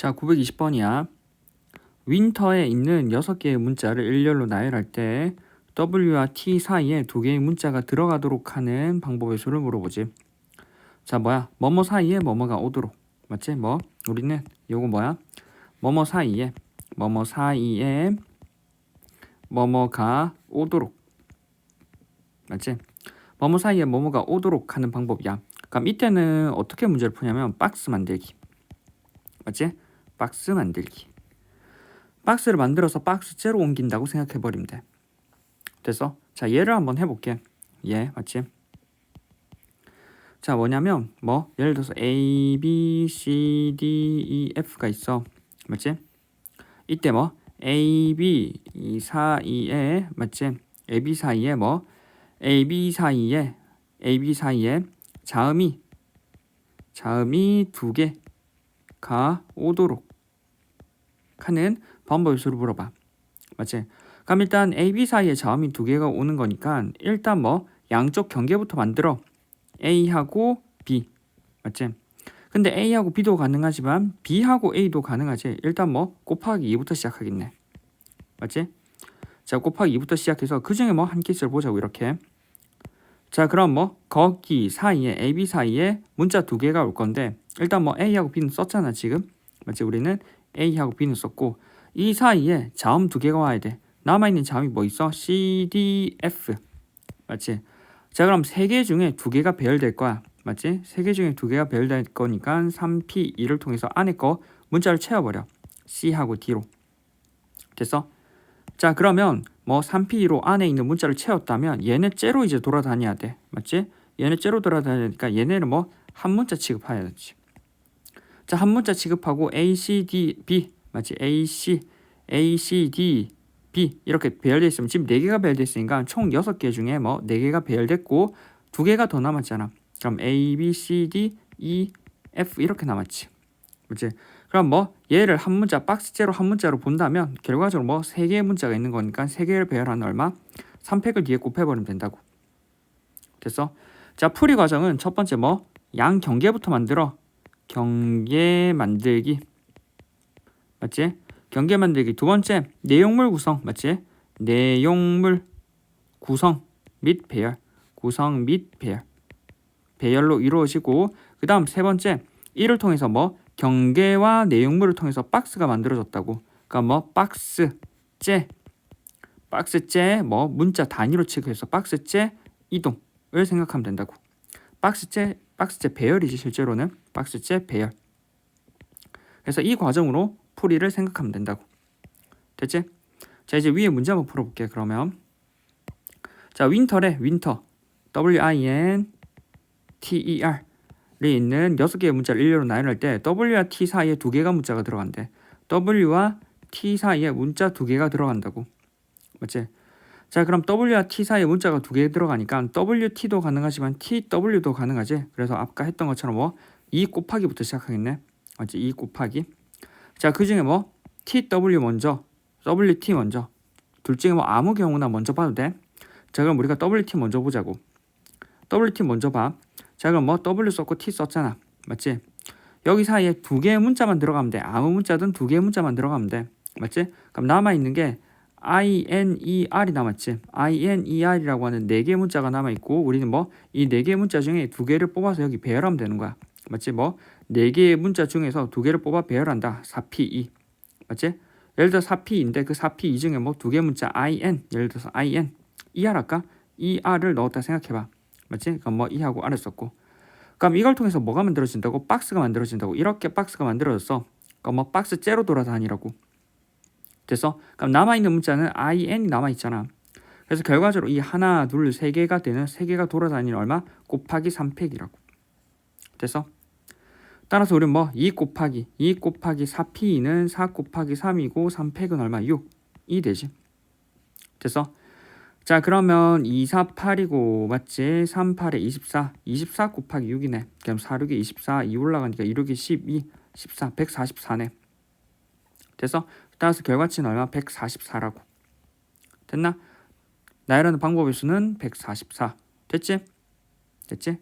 자, 920번이야. 윈터에 있는 6개의 문자를 일렬로 나열할 때 W와 T 사이에 두 개의 문자가 들어가도록 하는 방법의 수를 물어보지. 자, 뭐야? 뭐뭐 사이에 뭐뭐가 오도록. 맞지? 뭐? 우리는 요거 뭐야? 뭐뭐 사이에 뭐뭐 사이에 뭐뭐가 오도록. 맞지? 뭐뭐 사이에 뭐뭐가 오도록 하는 방법이야. 그럼 이때는 어떻게 문제를 푸냐면 박스 만들기. 맞지? 박스 만들기. 박스를 만들어서 박스째로 옮긴다고 생각해 버리면 돼. 됐어? 자, 얘를 한번 해볼게. 얘, 맞지? 자, 뭐냐면, 뭐, 예를 들어서 A, B, C, D, E, F가 있어. 맞지? 이때 뭐, A, B 이 사이에, 맞지? A, B 사이에 뭐, A, B 사이에, A, B 사이에 자음이, 자음이 두 개가 오도록 하는 방법의 수를 물어봐. 맞지? 그럼 일단 A, B 사이에 자음이 두 개가 오는 거니까 일단 뭐 양쪽 경계부터 만들어 A하고 B 맞지? 근데 A하고 B도 가능하지만 B하고 A도 가능하지. 일단 뭐 곱하기 2부터 시작하겠네. 맞지? 자 곱하기 2부터 시작해서 그 중에 뭐 한 개씩 보자고 이렇게. 자 그럼 뭐 거기 사이에 A, B 사이에 문자 두 개가 올 건데 일단 뭐 A하고 B는 썼잖아 지금. 맞지? 우리는 A하고 B는 썼고 이 사이에 자음 두 개가 와야 돼. 남아있는 자음이 뭐 있어? C, D, F. 맞지? 자 그럼 세 개 중에 두 개가 배열될 거야. 맞지? 세 개 중에 두 개가 배열될 거니까 3P 2를 통해서 안에 거 문자를 채워버려. C하고 D로. 됐어? 자 그러면 뭐 3P2로 안에 있는 문자를 채웠다면 얘네 째로 이제 돌아다녀야 돼. 맞지? 얘네 째로 돌아다니니까 얘네는 뭐 한 문자 취급해야 되지. 자 한 문자 취급하고 A, C, D, B 맞지? A, C, A, C, D, B 이렇게 배열돼 있으면 지금 네 개가 배열돼 있으니까 총 여섯 개 중에 뭐네 개가 배열됐고 두 개가 더 남았잖아. 그럼 A, B, C, D, E, F 이렇게 남았지. 그렇지? 그럼 뭐 얘를 한 문자 박스째로 한 문자로 본다면 결과적으로 뭐세 개의 문자가 있는 거니까 세 개를 배열하는 얼마? 3팩을 뒤에 곱해버리면 된다고. 됐어? 자 풀이 과정은 첫 번째 뭐 양 경계부터 만들어 경계 만들기. 맞지? 경계 만들기. 두 번째 내용물 구성. 맞지? 내용물 구성 및 배열. 구성 및 배열. 배열로 이루어지고 그 다음 세 번째 이를 통해서 뭐 경계와 내용물을 통해서 박스가 만들어졌다고. 그러니까 뭐 박스째. 박스째 뭐 문자 단위로 취급해서 박스째 이동을 생각하면 된다고. 박스째 박스째 배열이지 실제로는 박스째 배열 그래서 이 과정으로 풀이를 생각하면 된다고. 됐지? 자 이제 위에 문제 한번 풀어볼게. 그러면 자 윈터래 윈터 W I N T E R 이 있는 여섯 개의 문자를 일렬로 나열할 때 W와 T 사이에 두 개가 문자가 들어간대. W와 T 사이에 문자 두 개가 들어간다고. 맞지? 자 그럼 W와 T 사이에 문자가 두 개 들어가니까 WT도 가능하지만 TW도 가능하지. 그래서 아까 했던 것처럼 뭐 2 곱하기부터 시작하겠네. 맞지? 2 곱하기. 자, 그 중에 뭐 TW 먼저, WT 먼저. 둘 중에 뭐 아무 경우나 먼저 봐도 돼. 자, 그럼 우리가 WT 먼저 보자고. WT 먼저 봐. 자, 그럼 뭐 W 썼고 T 썼잖아. 맞지? 여기 사이에 두 개의 문자만 들어가면 돼. 아무 문자든 두 개의 문자만 들어가면 돼. 맞지? 그럼 남아 있는 게 INER이 남았지. INER이라고 하는 네 개의 문자가 남아 있고 우리는 뭐 이 네 개의 문자 중에 두 개를 뽑아서 여기 배열하면 되는 거야. 맞지? 뭐 네 개의 문자 중에서 두 개를 뽑아 배열한다. 4P2. 맞지? 예를 들어 4P인데 그 4P2 중에 뭐 두 개 문자 IN 예를 들어서 IN ER 할까? ER을 넣었다 생각해 봐. 맞지? 그럼 뭐 E하고 R을 썼고. 그럼 이걸 통해서 뭐가 만들어진다고? 박스가 만들어진다고. 이렇게 박스가 만들어졌어. 그럼 뭐 박스 째로 돌아다니라고. 됐어? 그럼 남아 있는 문자는 IN이 남아 있잖아. 그래서 결과적으로 이 하나, 둘, 세 개가 되는 세 개가 돌아다니는 얼마? 곱하기 3팩이라고. 됐어? 따라서 우리는 뭐 2 곱하기 2 곱하기 4p는 4 곱하기 3이고 3팩은 얼마? 6이 되지. 됐어? 자 그러면 2, 4, 8이고 맞지? 3, 8에 24 24 곱하기 6이네 그럼 4, 6에 24 2 올라가니까 2, 6에 12 14 144네 됐어? 따라서 결과치는 얼마? 144라고 됐나? 나열하는 방법의 수는 144 됐지? 됐지?